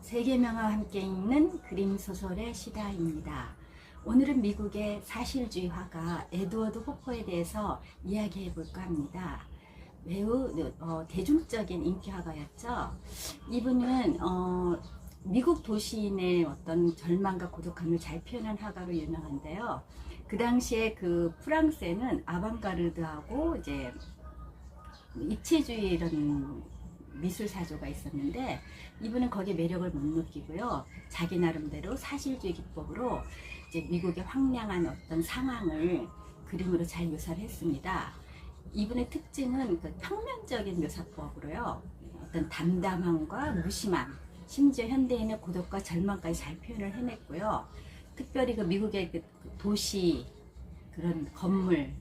세계명화와 함께 읽는 그림 소설의 시다입니다. 오늘은 미국의 사실주의 화가 에드워드 호퍼에 대해서 이야기해 볼까 합니다. 매우 어, 대중적인 인기 화가였죠. 이분은 어, 미국 도시인의 어떤 절망과 고독함을 잘 표현한 화가로 유명한데요. 그 당시에 그 프랑스에는 아방가르드하고 이제 입체주의 이런 미술 사조가 있었는데 이분은 거기에 매력을 못 느끼고요. 자기 나름대로 사실주의 기법으로 이제 미국의 황량한 어떤 상황을 그림으로 잘 묘사를 했습니다. 이분의 특징은 그 평면적인 묘사법으로요. 어떤 담담함과 무심함, 심지어 현대인의 고독과 절망까지 잘 표현을 해냈고요. 특별히 그 미국의 그 도시 그런 건물,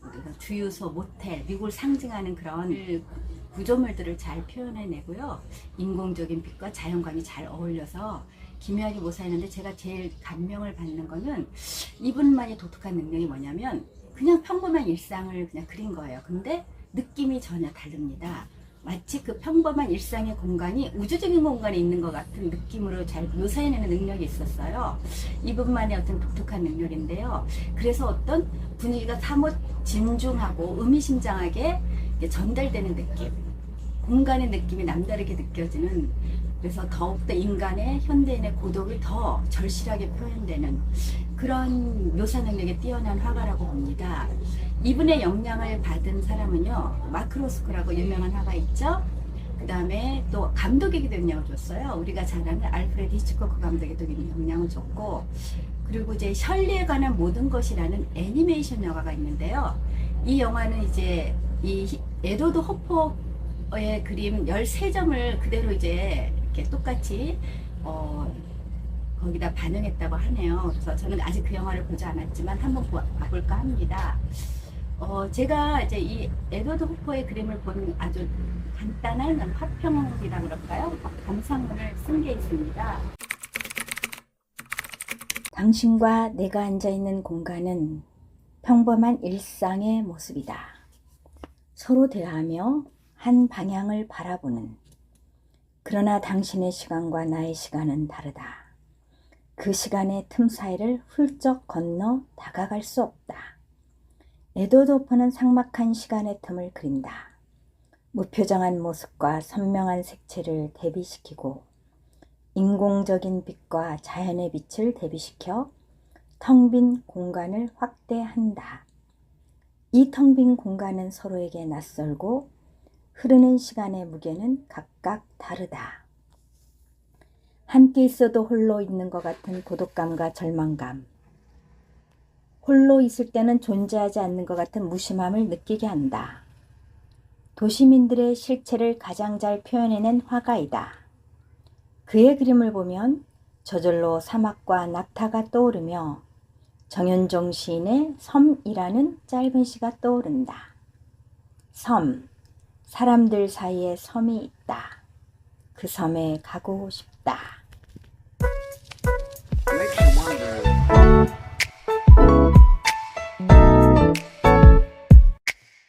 그 주유소, 모텔, 미국을 상징하는 그런 구조물들을 잘 표현해내고요. 인공적인 빛과 자연광이 잘 어울려서 기묘하게 묘사했는데 제가 제일 감명을 받는 거는 이분만의 독특한 능력이 뭐냐면 그냥 평범한 일상을 그냥 그린 거예요. 근데 느낌이 전혀 다릅니다. 마치 그 평범한 일상의 공간이 우주적인 공간에 있는 것 같은 느낌으로 잘 묘사해내는 능력이 있었어요. 이분만의 어떤 독특한 능력인데요. 그래서 어떤 분위기가 사뭇 진중하고 의미심장하게 전달되는 느낌. 공간의 느낌이 남다르게 느껴지는 그래서 더욱더 인간의 현대인의 고독을 더 절실하게 표현되는 그런 묘사 능력이 뛰어난 화가라고 봅니다. 이분의 영향을 받은 사람은요 마크로스코라고 유명한 화가 있죠. 그 다음에 또 감독에게도 영향을 줬어요. 우리가 잘 아는 알프레드 히치코크 감독에도 영향을 줬고 그리고 이제 셜리에 관한 모든 것이라는 애니메이션 영화가 있는데요. 이 영화는 이제 이 히- 에도드 호퍼의 그림 13점을 그대로 이제 이렇게 똑같이 어, 거기다 반영했다고 하네요. 그래서 저는 아직 그 영화를 보지 않았지만 한번 보- 봐볼까 합니다. 어, 제가 이제 이 에드워드 호퍼의 그림을 본 아주 간단한 화평이라 그럴까요? 감상문을 쓴 게 있습니다. 당신과 내가 앉아 있는 공간은 평범한 일상의 모습이다. 서로 대하며 한 방향을 바라보는. 그러나 당신의 시간과 나의 시간은 다르다. 그 시간의 틈 사이를 훌쩍 건너 다가갈 수 없다. 에드워드 호퍼는 삭막한 시간의 틈을 그린다. 무표정한 모습과 선명한 색채를 대비시키고 인공적인 빛과 자연의 빛을 대비시켜 텅 빈 공간을 확대한다. 이 텅 빈 공간은 서로에게 낯설고 흐르는 시간의 무게는 각각 다르다. 함께 있어도 홀로 있는 것 같은 고독감과 절망감. 홀로 있을 때는 존재하지 않는 것 같은 무심함을 느끼게 한다. 도시민들의 실체를 가장 잘 표현해낸 화가이다. 그의 그림을 보면 저절로 사막과 낙타가 떠오르며 정현종 시인의 섬이라는 짧은 시가 떠오른다. 섬, 사람들 사이에 섬이 있다. 그 섬에 가고 싶다.